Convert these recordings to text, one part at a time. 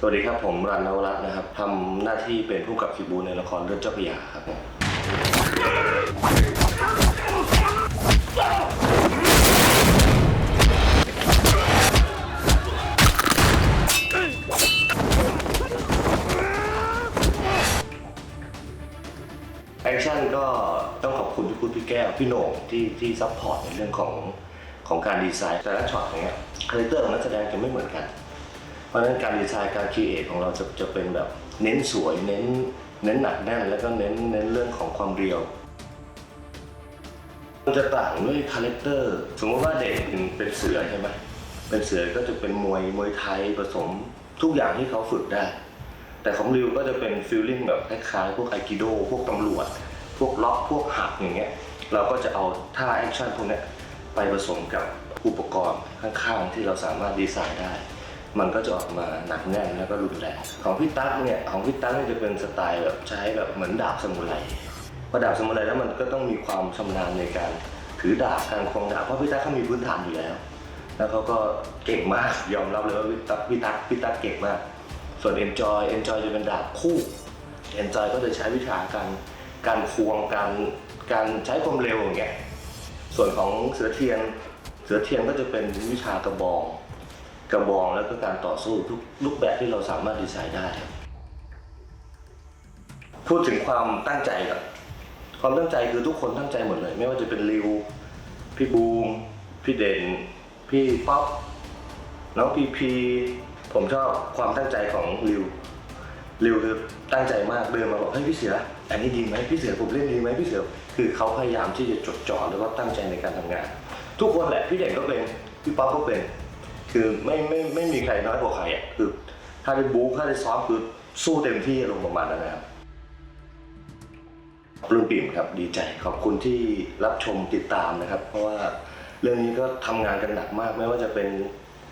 สวัสดีครับผมรันนวรัตน์นะครับทำหน้าที่เป็นผู้กำกับคิบูในละครเรื่องเจ้าพระยาครับผมแอคชั่นก็ต้องขอบคุณพี่พุทธพี่แก้ว พี่โหน่งที่ที่ซัพพอร์ตในเรื่องของของการดีไซน์แต่ละช็อตอย่างเงี้ยคาแรคเตอร์ของนักแสดงจะไม่เหมือนกัน เพราะฉะนั้นการดีไซน์การคิดเอทของเราจะจะเป็นแบบเน้นสวยเน้นเน้นหนักแน่นแล้วก็เน้นเน้นเรื่องของความเรียวมันจะต่างด้วยคาแรคเตอร์สมมติว่าเด็กเป็นเป็นเสือใช่ไหมเป็นเสือก็จะเป็นมวยมวยไทยผสมทุกอย่างที่เขาฝึกได้ แต่ของริวก็จะเป็นฟิลลิ่งแบบคล้ายๆพวกไอกิโดพวกตำรวจ พวกล็อกพวกหักอย่างเงี้ยเราก็จะเอาท่าแอคชั่นพวกนี้ไปผสมกับอุปกรณ์ข้างๆ ที่เราสามารถดีไซน์ได้ มันก็จะออกมาหนักแน่นแล้วก็รุนแรงของพี่ตั๊กเนี่ยของพี่ตั๊กเนี่ยจะเป็นสไตล์แบบใช้แบบเหมือนดาบสมุไรพอดาบสมุไรแล้วมันก็ต้องมีความชำนาญในการถือดาบการควงดาบเพราะพี่ตั๊กเขามีพื้นฐานอยู่แล้ว แล้วเขาก็เก่งมากยอมรับเลยว่าพี่ตั๊กพี่ตั๊กพี่ตั๊กเก่งมาก ส่วน enjoy enjoy จะเป็นดาบคู่ enjoy ก็จะใช้วิชาการการควงการการใช้ความเร็วอย่างเงี้ยส่วนของเสือเทียนเสือเทียนก็จะเป็นวิชากระบอง กระบองแล้วก็การต่อสู้ทุกรูปแบบที่เราสามารถดีไซน์ได้ครับพูดถึงความตั้งใจก่อนความตั้งใจคือทุกคนตั้งใจหมดเลย ไม่ว่าจะเป็นริวพี่บูมพี่เด่น พี่ป๊อปน้องพีพีผมชอบความตั้งใจของริวริวคือตั้งใจมากเดินมาบอกเฮ้ยพี่เสืออันนี้ดีไหมพี่เสือผมเล่นดีไหมพี่เสือคือเขาพยายามที่จะจดจ่อแล้วก็ตั้งใจในการทำงาน ทุกคนแหละพี่เด่นก็เป็นพี่ป๊อปก็เป็น คือไม่ไม่ไม่มีใครน้อยกว่าใครอะคือถ้าได้บู๊ถ้าได้ซ้อมคือสู้เต็มที่ลงประมาณนั้นนะครับปลื้มปิ่มครับดีใจขอบคุณที่รับชมติดตามนะครับ เพราะว่าเรื่องนี้ก็ทำงานกันหนักมาก ไม่ว่าจะเป็น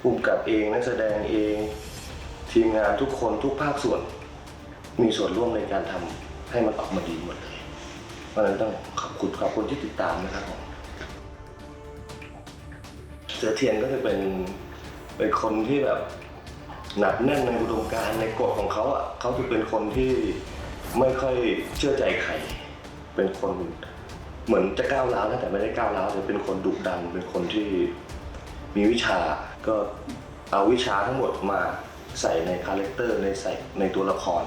ผู้กำกับเองนักแสดงเอง ทีมงานทุกคนทุกภาคส่วน มีส่วนร่วมในการทำให้มันออกมาดีหมดเลยเพราะฉะนั้นต้องขอบคุณขอบคุณที่ติดตามนะครับผมเสือเทียนก็จะเป็น เป็นคนที่แบบหนักแน่นในอุดมการณ์ในกฎของเขาอะเขาจะเป็นคนที่ไม่ค่อยเชื่อใจใคร เป็นคนเหมือนจะก้าวร้าวนะแต่ไม่ได้ก้าวร้าวแต่เป็นคนดุดัน เป็นคนที่มีวิชาก็เอาวิชาทั้งหมดมาใส่ในคาแรคเตอร์ในใส่ในตัวละคร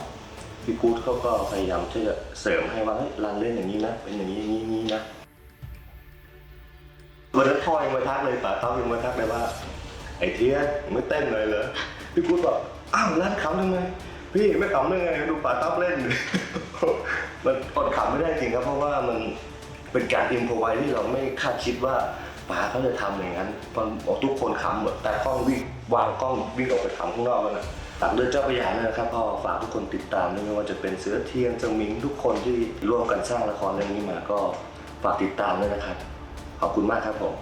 พี่กู๊ดเขาก็พยายามที่จะเสริมให้ว่าเฮ้ยรันเล่นอย่างนี้นะเป็นอย่างนี้อย่างนี้อย่างนี้นะวันนั้นพ่อยังมาทักเลยป่าเขายังมาทักเลยว่า ไอ้เทียนไม่เต้นเลยเหรอพี่กู๊ดบอกอ้าวร้านขำทำไมพี่ไม่ขำได้ไงดูป่าต๊อบเล่น มันอดขำไม่ได้จริงครับ เพราะว่ามันเป็นการอินพอไวที่เราไม่คาดคิดว่าป๋าเขาจะทำอย่างนั้นตอนบอกทุกคนขำหมดแต่กล้องวิ่งวางกล้องวิ่งออกไปขำข้างนอกแล้วนะฝากเดินเจ้าพระยาด้วยนะครับพ่อฝากทุกคนติดตามด้วยไม่ว่าจะเป็นเสือเทียนจงมิงทุกคนที่ร่วมกันสร้างละครเรื่องนี้มาก็ฝากติดตามด้วยนะครับ ขอบคุณมากครับผม